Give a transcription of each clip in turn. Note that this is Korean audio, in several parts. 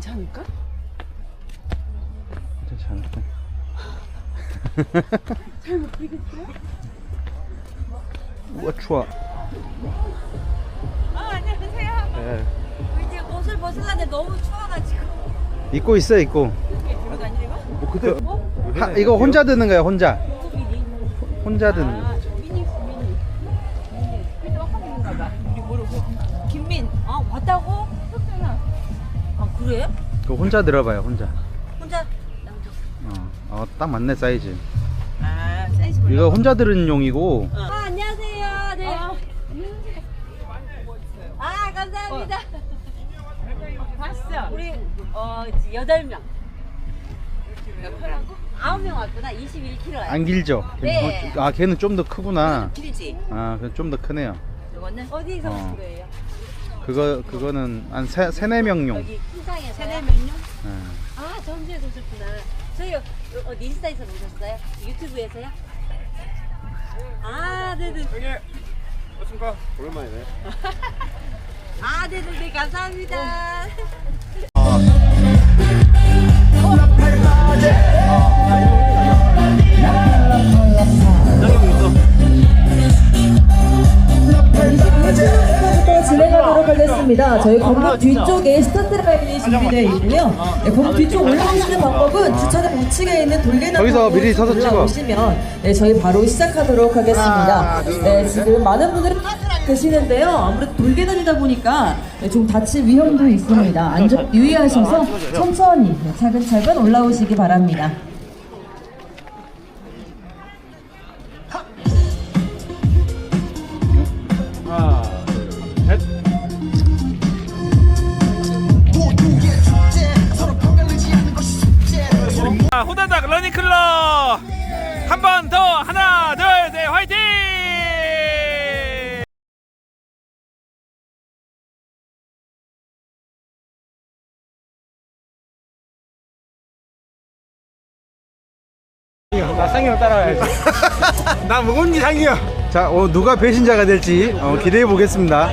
괜찮을까? 괜찮을까? 잘 못 되겠어요? 우와 추워. 아, 안녕하세요. 네. 이제 옷을 벗으려는데 너무 추워가지고. 입고 있어 입고. 들고 다니고? 뭐 그때 하, 이거 혼자 드는 거야 혼자. 혼자 드는. 아, 그래? 그 혼자 들어봐요 혼자. 혼자 양쪽. 어, 어, 딱 맞네 사이즈. 아, 사이즈 몰라. 이거 혼자 들은 용이고. 아, 안녕하세요. 네. 아, 감사합니다. 봤어. 우리 어 여덟 명. 몇 표라고? 아홉 명 왔구나. 21kg. 안 길죠? 네. 아 걔는 좀 더 크구나. 길지. 아, 좀 더 크네요. 이거는 어디서 어. 오신 거예요? 그거 그거는 한 세, 세네 명용. 여기. 세네 명요? 예. 아, 전주에서 오셨구나. 저희 어, 어디 인스타에서 오셨어요? 유튜브에서요? 아, 네네. 안녕하십니까 오랜만이네 아, 네네. 감사합니다. 부 하겠습니다. 저희 건물 뒤쪽에 스타트 라인이 준비되어 있고요. 네, 건물 뒤쪽 올라오시는 방법은 주차장 우측에 있는 돌계단 거기서 미리 서서 찍어. 올라오시면 네, 저희 바로 시작하도록 하겠습니다. 네, 지금 많은 분들이 계시는데요. 아무래도 돌계단이다 보니까 네, 좀 다칠 위험도 있습니다. 안전 유의하셔서 천천히 네, 차근차근 올라오시기 바랍니다. 나 상형 따라와야지 나 무거운 이상이야 자, 어, 누가 배신자가 될지 어, 기대해 보겠습니다.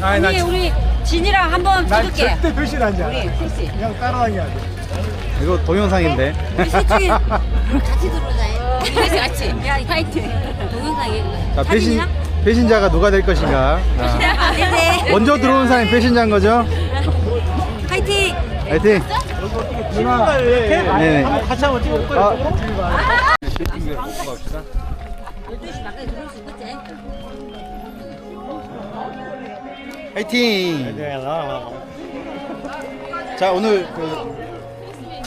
아니 나, 아니, 우리 진이랑 한번 난 찍을게. 절대 배신 하지 않아 우리 셋이. 그냥 따라다녀야 돼 이거 동영상인데. 우리 셋 중에 같이 들어오자. 셋이 같이. 야, 화이팅. 동영상에. 자, 배신 배신자가 누가 될 것인가? 자. 먼저 들어온 사람이 배신자인 거죠? 화이팅. 화이팅. 누나 네네. 같이 한번 찍어볼까? 아, 12시 막까지 들어올 수 있겠지? 화이팅. 네, 자, 오늘 그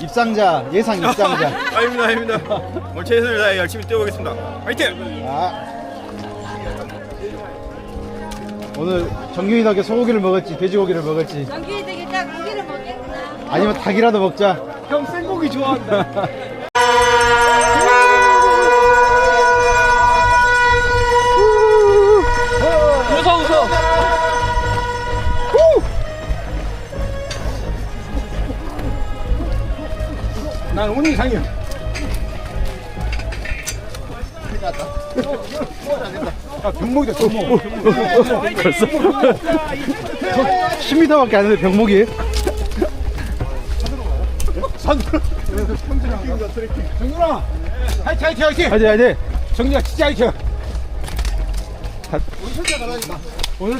입상자 예상 입상자. 아닙니다 아닙니다 오늘 최선을 다해 열심히 뛰어보겠습니다 화이팅 아. 오늘 덕에 소고기를 먹을지 돼지고기를 먹을지 먹겠구나. 아니면 닭이라도 먹자. 형 생고기 좋아한다. 웃어 웃어. 난 오늘 이상이야. 아 병목이다 병목. 벌써? 10m밖에 안 되는데 병목이. 선수로 정준아 화이팅 화이팅 화이팅. 화이팅 화이팅. 정준아 진짜 화이팅. 오늘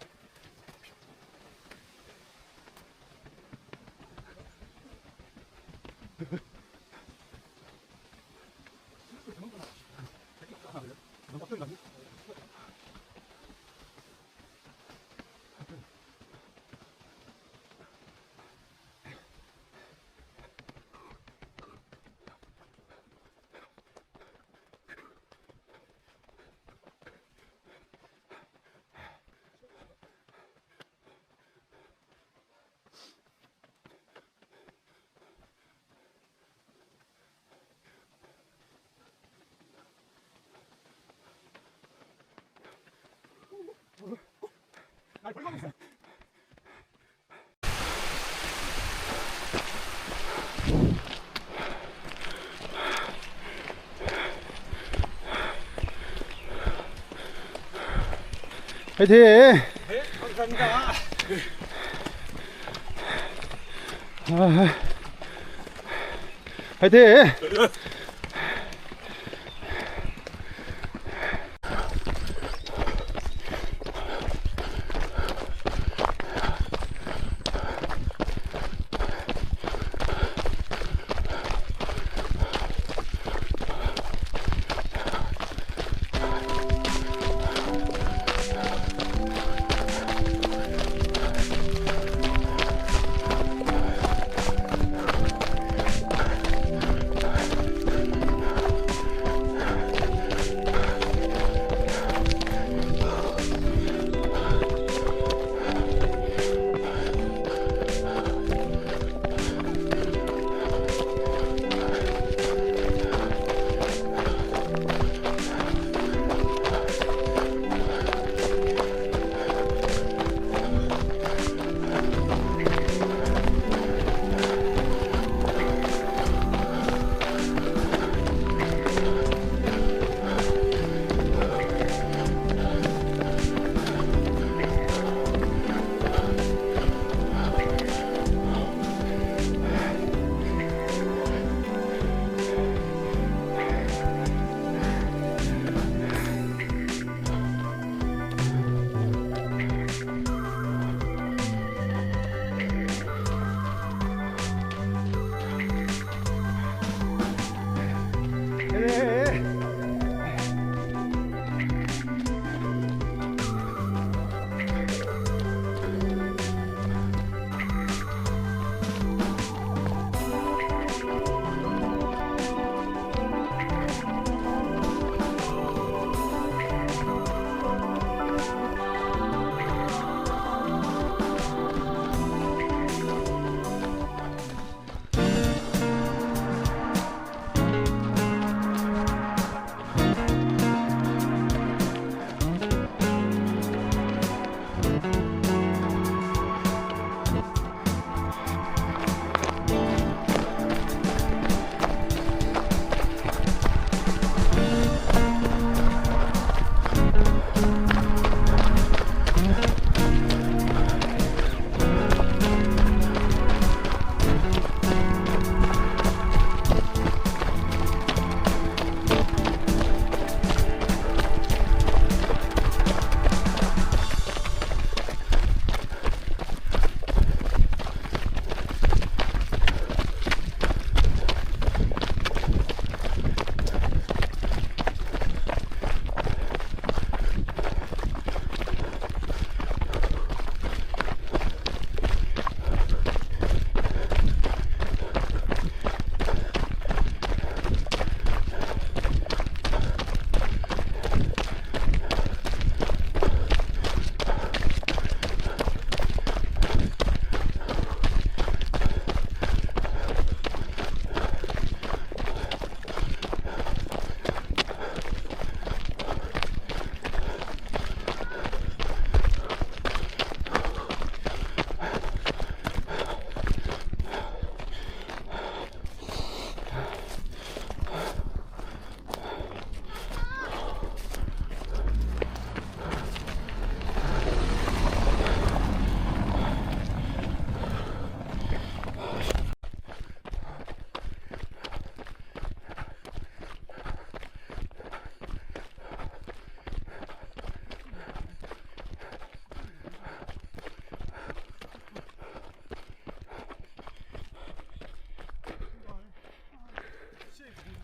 화이팅! 감사합니다. 아, 화이팅! 화이팅!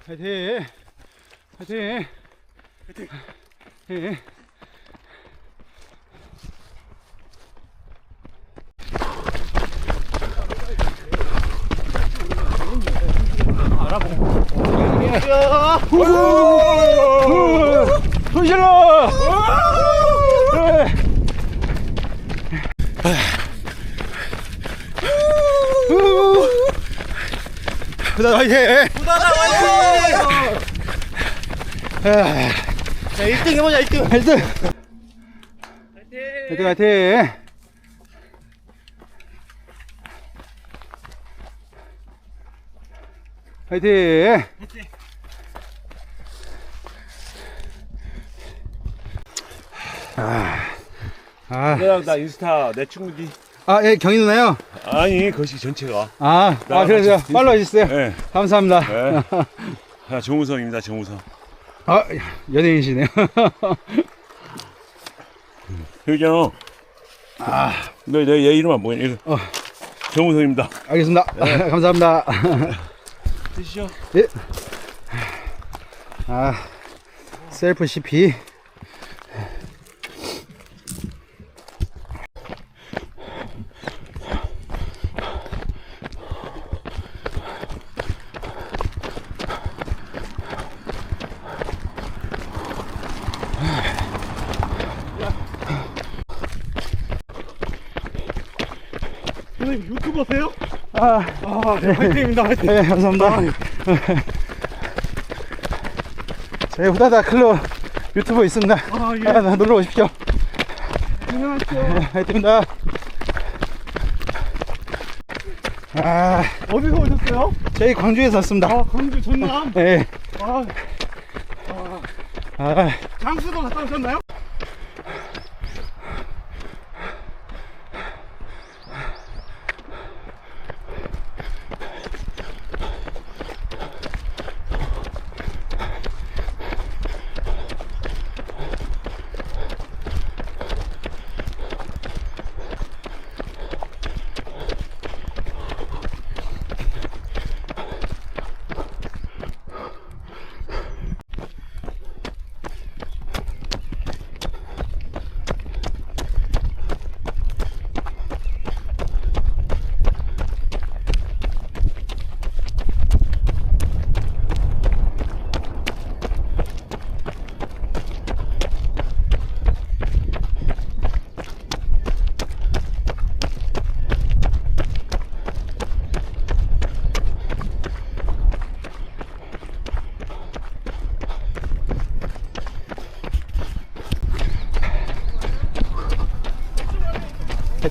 화이팅! 화이팅! 화이팅! 손실러! 부다다 아, 예, 예. 아, 예, 아. 화이팅! 부다다 화이팅! 자 1등 해보자 1등 1등! 화이팅! 1등 화이팅! 화이팅! 화이팅! 아, 아. 나 인스타 내 친구지. 아, 예, 경희 누나요? 아니, 거시 전체가. 아, 아, 그래서 팔로우 해주세요. 네. 감사합니다. 네. 아, 정우성입니다, 정우성. 아, 연예인이시네요. 효경. 아. 너, 내, 얘 이름 안 보이냐? 이거. 어. 정우성입니다. 알겠습니다. 감사합니다. 드시죠. 예. 아, 셀프 CP. 선생님, 유튜버세요? 아, 아, 네, 화이팅입니다, 화이팅. 네, 감사합니다. 저희 후다다 클럽 유튜브 있습니다. 아, 예. 아, 놀러 오십시오. 안녕하세요. 네, 화이팅입니다. 아, 어디서 오셨어요? 저희 광주에서 왔습니다. 아, 광주 전남. 네. 아, 아, 장수도 갔다 오셨나요?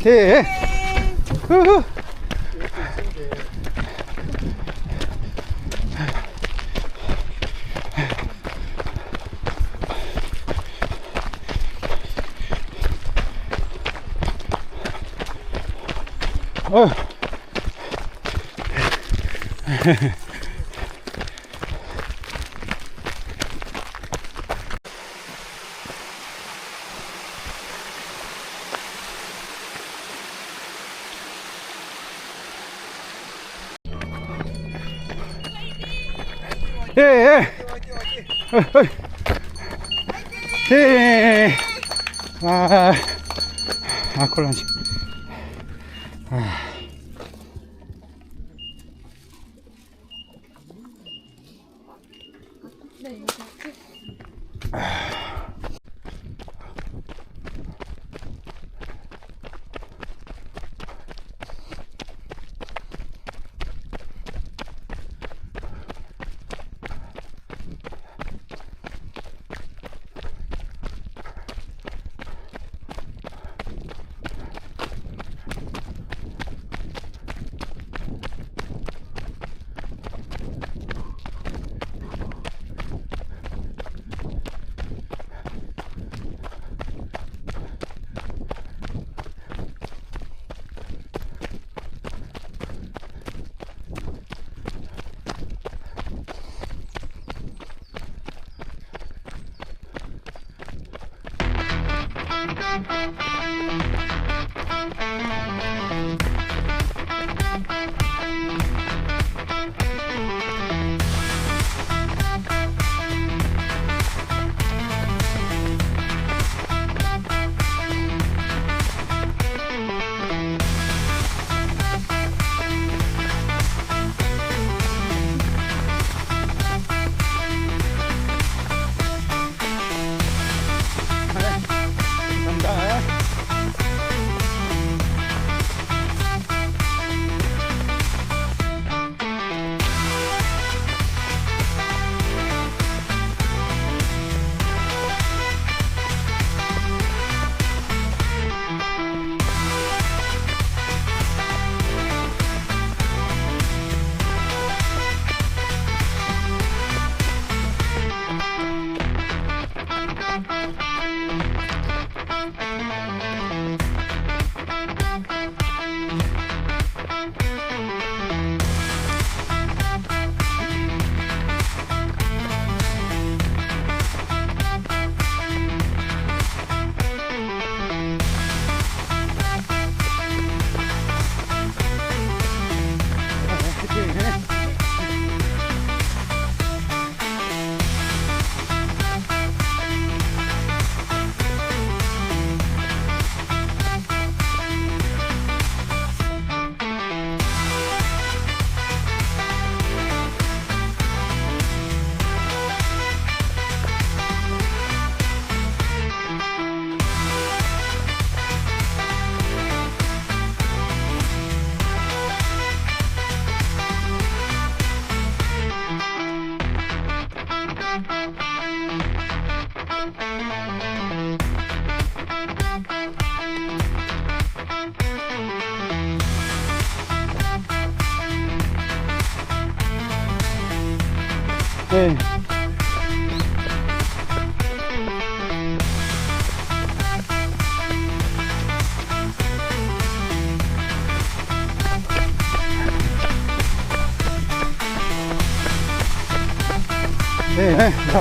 화이팅! 후후. 어. 예, 예, 예. 아, 아, 곤란지.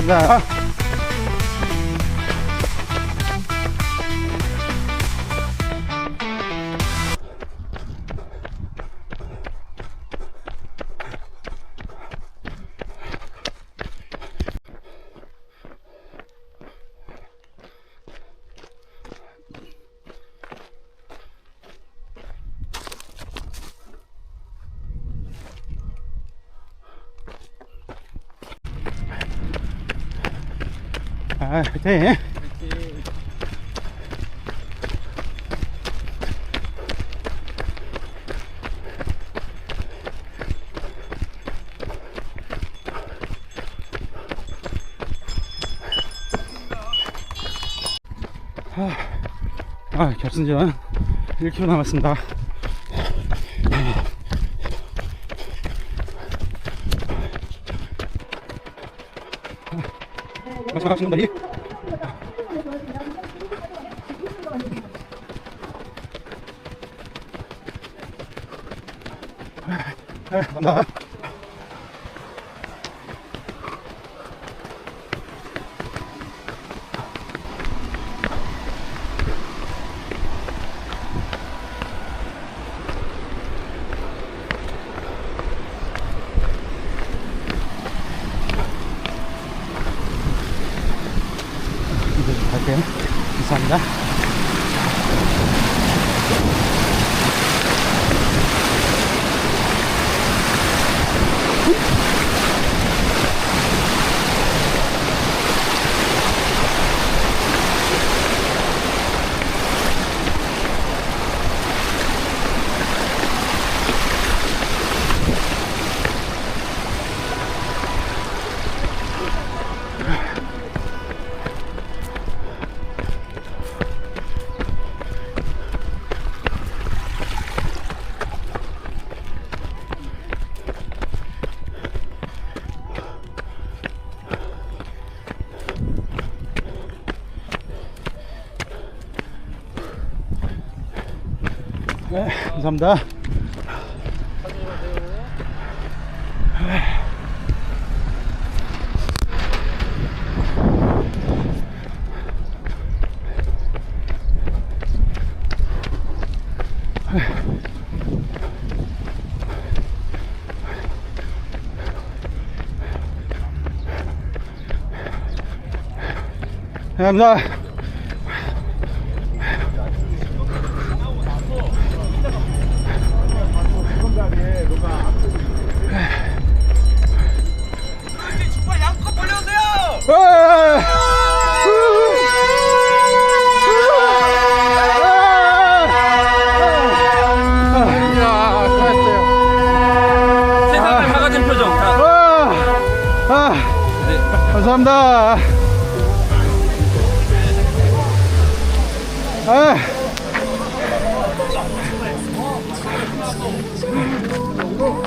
네, 네, 아, 네. 아, 아, 결승전 1km 남았습니다. 마지막 하시는 다리. 아, 간다. 이 제 네, 감사합니다. 감사합니다. 감사합니다. 아.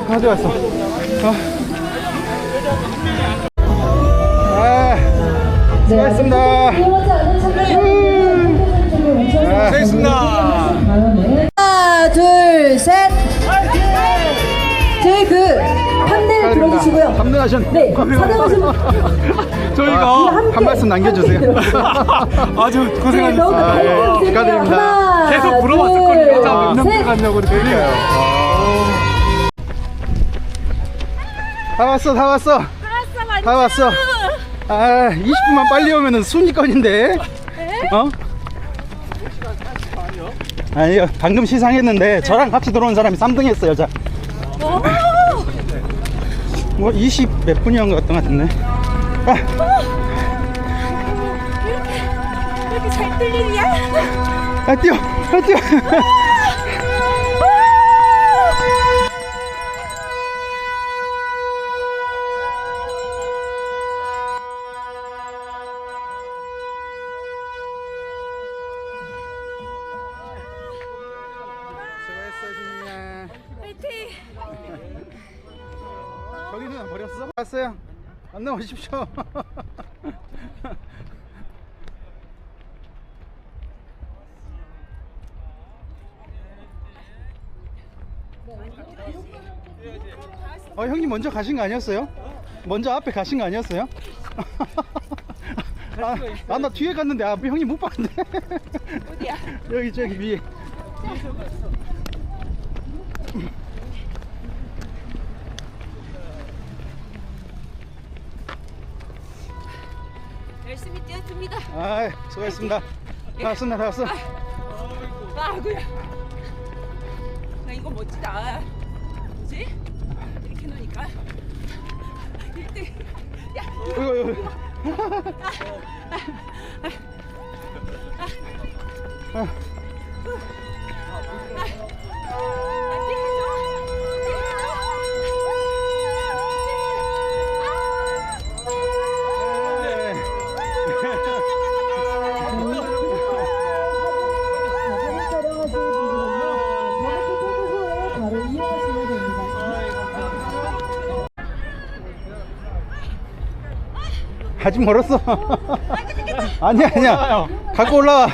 어디 갔어? 어. 아, 수고하셨습니다. 고생했습니다. 하나, 둘, 셋. 그 들어주시고요. 3등하셨 네, 사등하신 저희가 한 말씀 남겨주세요. 아주 네, 고생하셨습니다. 아, 예, 축하드립니다. 계속 물어봤었거든요. 자, 몇명 가냐고 그러니까요. 다 왔어, 다 왔어. 다 왔어. 아, 20분만 빨리 오면은 순위권인데. 어? 아니요, 방금 시상했는데 저랑 같이 들어온 사람이 3등 했어요, 자. 뭐 20 몇 분이었던 것 같은데. 아, 이렇게 잘뜰 일이야? 아 뛰어, 아 뛰어. 수고했어, 버렸어? 왔어요. 안 나오십시오. 어, 형님 먼저 가신 거 아니었어요? 먼저 앞에 가신 거 아니었어요? 아, 아, 나 뒤에 갔는데 앞에 형님 못 봤는데. 어디야? 여기 저기 위에. 수고했습니다. 다 왔습니다. 다 왔어. 아구야. 나 이거 멋지다. 그지? 이렇게 놓으니까. 1등. 야, 이거 이거. 나 아직 멀었어. 아니야 아니야. 갖고 올라와.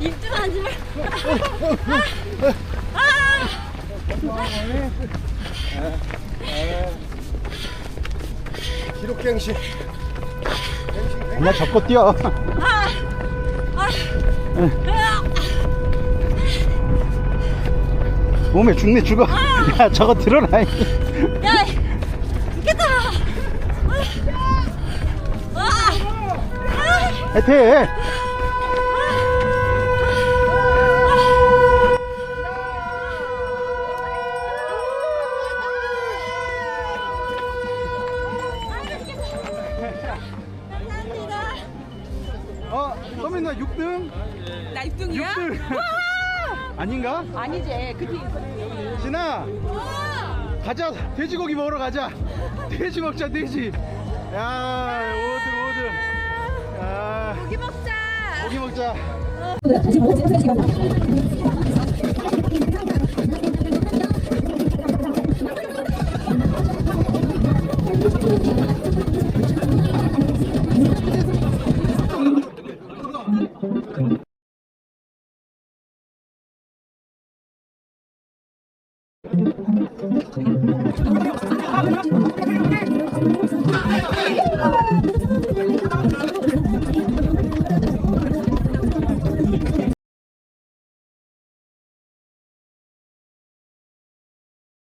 입질하지 마. 기록 갱신. 나 접고 뛰어. 몸에 죽네 죽어. 야 저거 들어라. 야, 이겠다. 와, 하여튼. 진아, 가자. 돼지고기 먹으러 가자. 돼지 먹자, 돼지. 야, 5등, 5등. 야, 고기 먹자. 고기 먹자.